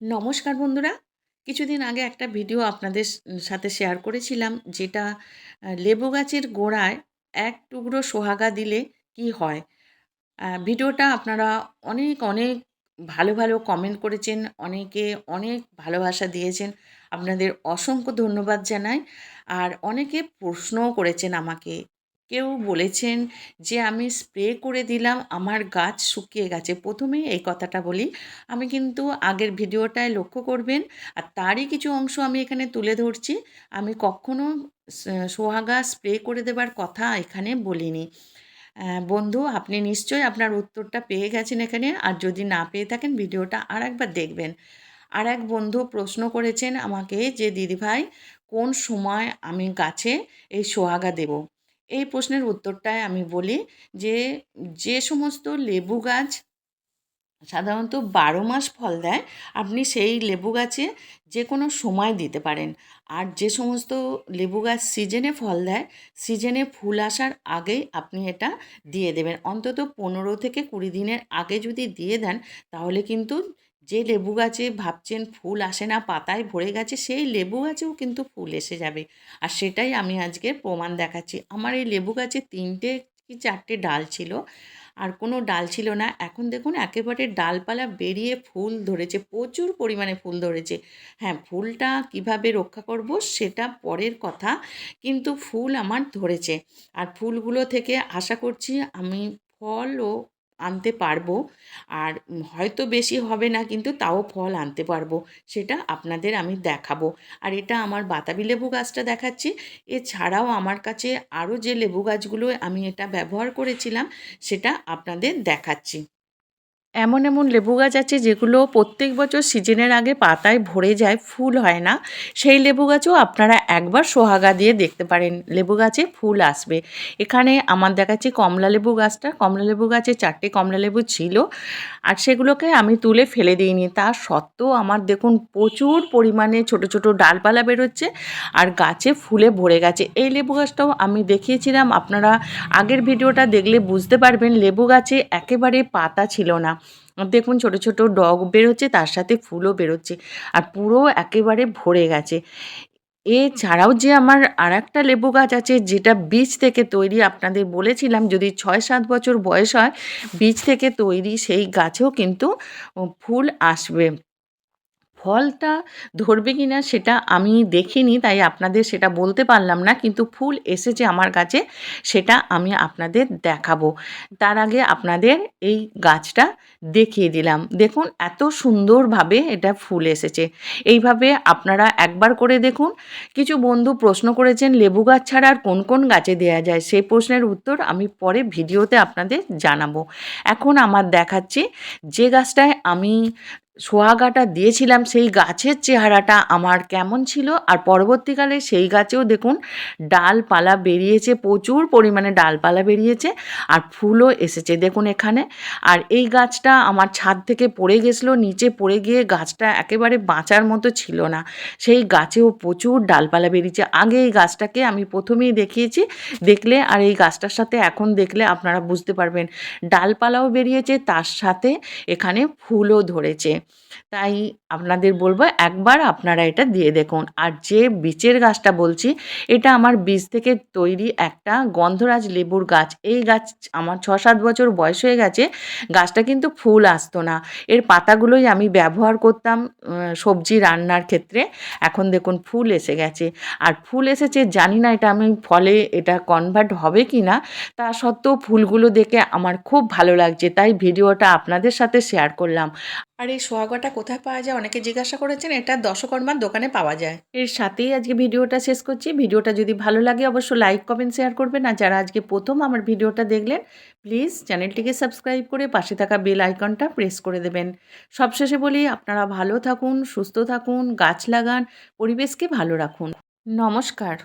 নমস্কার বন্ধুরা। কিছুদিন আগে একটা ভিডিও আপনাদের সাথে শেয়ার করেছিলাম, যেটা লেবু গাছের গোড়ায় এক টুকরো সোহাগা দিলে কি হয়? ভিডিওটা আপনারা অনেক অনেক ভালো ভালো কমেন্ট করেছেন, অনেকে অনেক ভালোবাসা দিয়েছেন। আপনাদের অসংখ্য ধন্যবাদ জানাই। আর অনেকে প্রশ্নও করেছেন আমাকে কেউ বলেছেন যে, আমি স্প্রে করে দিলাম, আমার গাছ শুকিয়ে গেছে। প্রথমেই এই কথাটা বলি। আমি কিন্তু আগের ভিডিওটায় লক্ষ্য করবেন, আর তারই কিছু অংশ আমি এখানে তুলে ধরছি। আমি কখনো সোহাগা স্প্রে করে দেবার কথা এখানে বলিনি। বন্ধু, আপনি নিশ্চয়ই আপনার উত্তরটা পেয়ে গেছেন এখানে, আর যদি না পেয়ে থাকেন ভিডিওটা আর একবার দেখবেন। আর এক বন্ধু প্রশ্ন করেছেন আমাকে যে, দিদিভাই, কোন সময় আমি গাছে এই সোহাগা দেব? এই প্রশ্নের উত্তরটায় আমি বলি যে যে সমস্ত লেবু গাছ সাধারণত বারো মাস ফল দেয়, আপনি সেই লেবু গাছে যে কোনো সময় দিতে পারেন। আর যে সমস্ত লেবু গাছ সিজনে ফল দেয়, সিজনে ফুল আসার আগেই আপনি এটা দিয়ে দেবেন। অন্তত পনেরো থেকে কুড়ি দিনের আগে যদি দিয়ে দেন, তাহলে কিন্তু যে লেবু গাছে ভাবছেন ফুল আসে না, পাতায় ভরে গেছে, সেই লেবু গাছেও কিন্তু ফুল এসে যাবে। আর সেটাই আমি আজকে প্রমাণ দেখাচ্ছি। আমার এই লেবু গাছে তিনটে কি চারটে ডাল ছিল, আর কোনো ডাল ছিল না। এখন দেখুন, একেবারে ডালপালা বেরিয়ে ফুল ধরেছে, প্রচুর পরিমাণে ফুল ধরেছে। হ্যাঁ ফুলটা কীভাবে রক্ষা করব সেটা পরের কথা, কিন্তু ফুল আমার ধরেছে। আর ফুলগুলো থেকে আশা করছি আমি ফলও আনতে পারব। আর হয়তো বেশি হবে না, কিন্তু তাও ফল আনতে পারব, সেটা আপনাদের আমি দেখাবো। আর এটা আমার বাতাবি লেবু গাছটা দেখাচ্ছি। এছাড়াও আমার কাছে আরও যে লেবু গাছগুলো আমি এটা ব্যবহার করেছিলাম, সেটা আপনাদের দেখাচ্ছি। এমন এমন লেবু গাছ আছে যেগুলো প্রত্যেক বছর সিজনের আগে পাতায় ভরে যায়, ফুল হয় না। সেই লেবু গাছও আপনারা একবার সোহাগা দিয়ে দেখতে পারেন। লেবু গাছে ফুল আসবে। এখানে আমার দেখাচ্ছি কমলা লেবু গাছটা। কমলা লেবু গাছে চারটে কমলা লেবু ছিল। আর সেগুলোকে আমি তুলে ফেলে দিইনি। তা সত্ত্বেও আমার দেখুন প্রচুর পরিমাণে ছোট ছোট ডালপালা বেরোচ্ছে আর গাছে ফুলে ভরে গেছে। এই লেবু গাছটাও আমি দেখিয়েছিলাম। আপনারা আগের ভিডিওটা দেখলে বুঝতে পারবেন লেবু গাছে একেবারে পাতা ছিল না। দেখুন ছোট ছোট ডগ বেরোচ্ছে, তার সাথে ফুলও বেরোচ্ছে আর পুরো একেবারে ভরে গেছে। এছাড়াও যে আমার আর একটা লেবু গাছ আছে, যেটা বীজ থেকে তৈরি আপনাদের বলেছিলাম, যদি ছয় সাত বছর বয়স হয়, বীজ থেকে তৈরি সেই গাছেও কিন্তু ফুল আসবে। ফলটা ধরবে কি না সেটা আমি দেখিনি, তাই আপনাদের সেটা বলতে পারলাম না। কিন্তু ফুল এসেছে আমার কাছে, সেটা আমি আপনাদের দেখাবো। তার আগে আপনাদের এই গাছটা দেখিয়ে দিলাম। দেখুন, এত সুন্দরভাবে এটা ফুল এসেছে। এইভাবে আপনারা একবার করে দেখুন। কিছু বন্ধু প্রশ্ন করেছেন, লেবু গাছ ছাড়া আর কোন কোন গাছে দেওয়া যায়? সেই প্রশ্নের উত্তর আমি পরে ভিডিওতে আপনাদের জানাব। এখন আমার দেখাচ্ছি, যে গাছটায় আমি সোহাগাটা দিয়েছিলাম সেই গাছের চেহারাটা আমার কেমন ছিল। আর পরবর্তীকালে সেই গাছেও দেখুন, ডালপালা বেরিয়েছে, প্রচুর পরিমাণে ডালপালা বেরিয়েছে আর ফুলও এসেছে দেখুন এখানে। আর এই গাছটা আমার ছাদ থেকে পড়ে গেছিল, নিচে পড়ে গিয়ে গাছটা একেবারে বাঁচার মতো ছিল না। সেই গাছেও প্রচুর ডালপালা বেরিয়েছে। আগে এই গাছটাকে আমি প্রথমেই দেখিয়েছি, দেখলে আর এই গাছটার সাথে এখন দেখলে আপনারা বুঝতে পারবেন। ডালপালাও বেরিয়েছে, তার সাথে এখানে ফুলও ধরেছে। তাই আপনাদের বলব একবার আপনারা এটা দিয়ে দেখুন। আর যে বীচের গাছটা বলছি, এটা আমার বীজ থেকে তৈরি একটা গন্ধরাজ লেবুর গাছ। এই গাছ আমার ছ সাত বছর বয়স হয়ে গেছে, গাছটা কিন্তু ফুল আসতো না। এর পাতাগুলোই আমি ব্যবহার করতাম সবজি রান্নার ক্ষেত্রে। এখন দেখুন ফুল এসে গেছে। আর ফুল এসেছে, জানি না এটা আমি ফলে এটা কনভার্ট হবে কি না তা সত্ত্বেও ফুলগুলো দেখে আমার খুব ভালো লাগছে। তাই ভিডিওটা আপনাদের সাথে শেয়ার করলাম। আর এই সোহাগাটা কোথায় পাওয়া যায়? অনেকে জিজ্ঞাসা করেছেন এটা দশকর্মার দোকানে পাওয়া যায়। এর সাথেই আজকে ভিডিওটা শেষ করছি। ভিডিওটা যদি ভালো লাগে অবশ্যই লাইক কমেন্ট শেয়ার করবেন। আর যারা আজকে প্রথম আমার ভিডিওটা দেখলেন প্লিজ চ্যানেলটিকে সাবস্ক্রাইব করে পাশে থাকা বেল আইকনটা প্রেস করে দেবেন। সবশেষে বলি আপনারা ভালো থাকুন সুস্থ থাকুন গাছ লাগান পরিবেশকে ভালো রাখুন। নমস্কার।